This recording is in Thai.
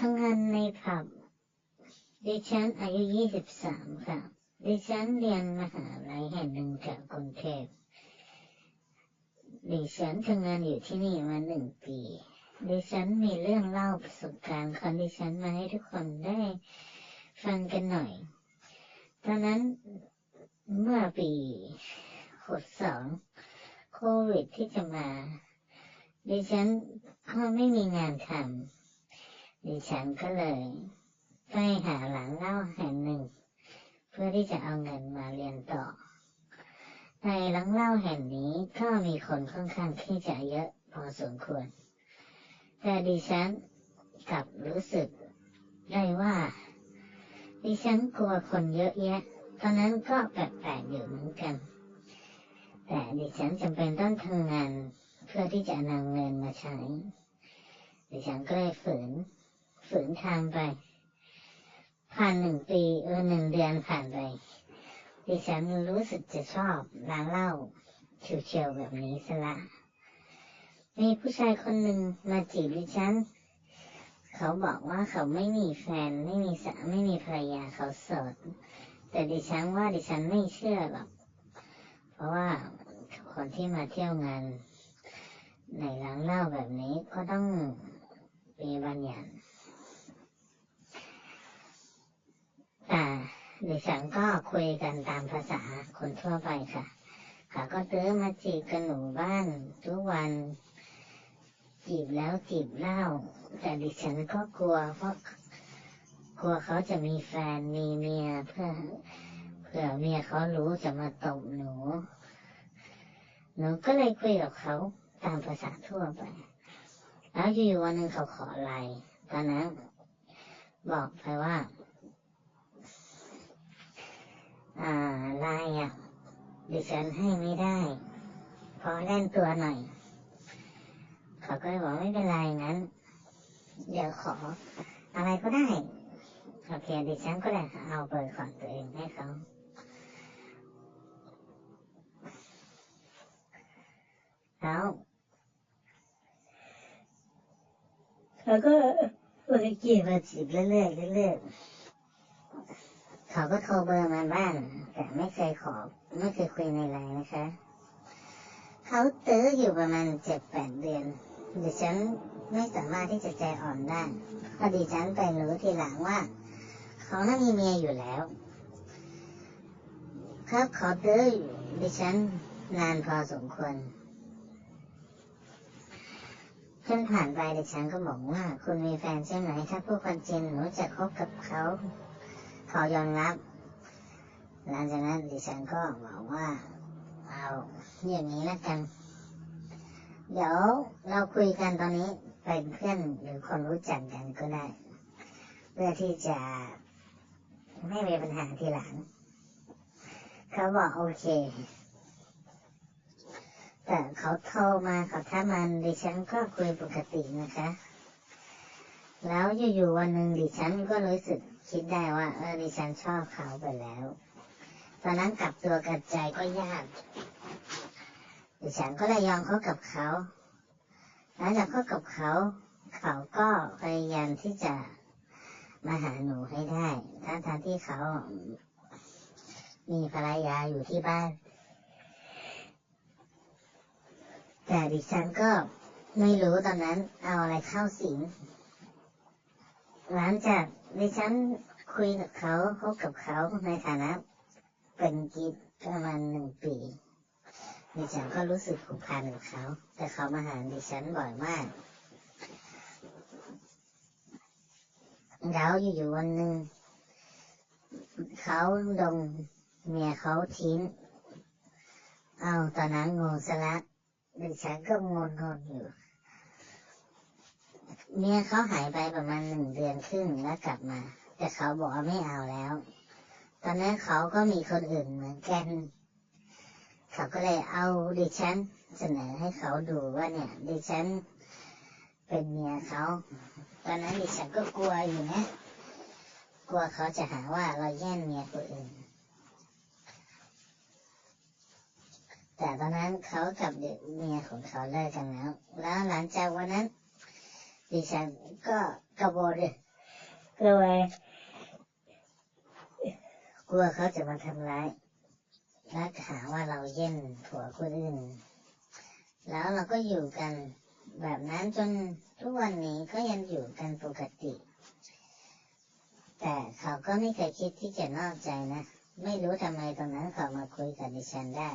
ทำงานในผับ ดิฉันอายุยี่สิบสามค่ะ ดิฉันเรียนมหาลัยแห่งหนึ่งจากกรุงเทพ ดิฉันทำงานอยู่ที่นี่มาหนึ่งปี ดิฉันมีเรื่องเล่าประสบการณ์ของดิฉันมาให้ทุกคนได้ฟังกันหน่อย ตอนนั้นเมื่อปีหกสองโควิดที่จะมา ดิฉันก็ไม่มีงานทำ ดิฉันก็เลยไปหาหลังเล่าแห่งหนึ่ง เพื่อที่จะเอาเงินมาเรียนต่อ ในหลังเล่าแห่งนี้ก็มีคนค่อนข้างที่จะเยอะพอสมควร แต่ดิฉันกลับรู้สึกได้ว่า ดิฉันกลัวคนเยอะแยะ ตอนนั้นก็แปลกๆอยู่เหมือนกัน แต่ดิฉันจำเป็นต้องทำงานเพื่อที่จะนำเงินมาใช้ ดิฉันก็เลยฝืน ฝืนทางไป ผ่านหนึ่งปีเออหนึ่งเดือนผ่านไป ดิฉันรู้สึกจะชอบร้านเหล้าเชียวๆแบบนี้ซะละ มีผู้ชายคนหนึ่งมาจีบดิฉัน เขาบอกว่าเขาไม่มีแฟนไม่มีสาไม่มีภรรยาเขาโสด แต่ดิฉันว่าดิฉันไม่เชื่อหรอก เพราะว่าคนที่มาเที่ยวงานในร้านเหล้าแบบนี้ก็ต้องมีบางอย่างแต่ ดิฉันก็คุยกันตามภาษาคนทั่วไปค่ะเขาก็ซื้อมาจีบกันหนูบ้านทุกวันจีบแล้วจีบเล่า แต่ดิฉันก็กลัวเพราะกลัวเขาจะมีแฟนมีเมียเพื่อเผื่อเมียเขารู้จะมาตบหนู หนูก็เลยคุยกับเขาตามภาษาทั่วไป แล้วอยู่วันหนึ่งเขาขอไลน์ตอนนั้นบอกไปว่า อ่าไลน์อะ ดิฉันให้ไม่ได้พอเล่นตัวหน่อย เขาก็เลยบอกไม่เป็นไรงั้น เดี๋ยวขออะไรก็ได้โอเคดิฉันก็เลยเอาเบอร์ของตัวเองให้เขาแล้วเขาก็เลยจีบมาจีบเรื่อยๆเรื่อยๆ เขาก็โทรเบอร์มาบ้างแต่ไม่เคยขอ ไม่เคยคุยในไลน์นะคะเขาตื้ออยู่ประมาณเจ็ดแปดเดือนดิฉันไม่สามารถที่จะใจอ่อนได้พราะดิฉันไปรู้ทีหลังว่า เขาน่ามีเมียอยู่แล้วเขาขอตื้ออยู่ดิฉันนานพอสมควรจนผ่านไปดิฉันก็บอกว่า คุณมีแฟนใช่ไหม ถ้าพูดความจริงหนูจะคบกับเขา เขายอมรับ หลังจากนั้นดิฉันก็บอกว่าเอาอย่างนี้แล้วกัน เดี๋ยวเราคุยกันตอนนี้เป็นเพื่อนหรือคนรู้จักกันก็ได้ เพื่อที่จะไม่มีปัญหาทีหลัง เขาบอกโอเค แต่เขาโทรมาเขาถ้ามันดิฉันก็คุยปกตินะคะ แล้วอยู่ๆวันหนึ่งดิฉันก็รู้สึก คิดได้ว่าเออดิฉันชอบเขาไปแล้ว ตอนนั้นกลับตัวกลับใจก็ยาก ดิฉันก็เลยยอมเขากับเขาหลังจากเขากับเขา เขาก็พยายามที่จะมาหาหนูให้ได้ทั้งทที่เขา มีภรรยาอยู่ที่บ้าน แต่ดิฉันก็ไม่รู้ตอนนั้นเอาอะไรเข้าสิงหลังจาก ดิฉันคุยกับเขาคบกับเขาในฐานะเป็นกิ๊กประมาณหนึ่งปีดิฉันก็รู้สึกผูกพันกับเขา แต่เขามาหาดิฉันบ่อยมาก แล้วอยู่ๆวันหนึ่งเขาดงเมียเขาทิ้ง เอาตอนนั้นงงสละดิฉันก็งงงงอยู่ เมียเขาหายไปประมาณหนึ่งเดือนครึ่งแล้วกลับมา แต่เขาบอกว่าไม่เอาแล้ว ตอนนั้นเขาก็มีคนอื่นเหมือนกัน เขาก็เลยเอาดิฉันเสนอให้เขาดูว่าเนี่ย ดิฉันเป็นเมียเขา ตอนนั้นดิฉันก็กลัวอยู่นะ กลัวเขาจะหาว่าเราแย่งเมียคนอื่น แต่ตอนนั้นเขากับเด็กเมียของเขาเลิกกันแล้ว แล้วหลังจากวันนั้น ดิฉันก็กระโดดก็เลยกลัวเขาจะมาทำร้ายและหาว่าเราเย่นผัวคนอื่น แล้วเราก็อยู่กันแบบนั้นจนทุกวันนี้ก็ยังอยู่กันปกติ แต่เขาก็ไม่เคยคิดที่จะนอกใจนะ ไม่รู้ทำไมตรงนั้นเขามาคุยกับดิฉันได้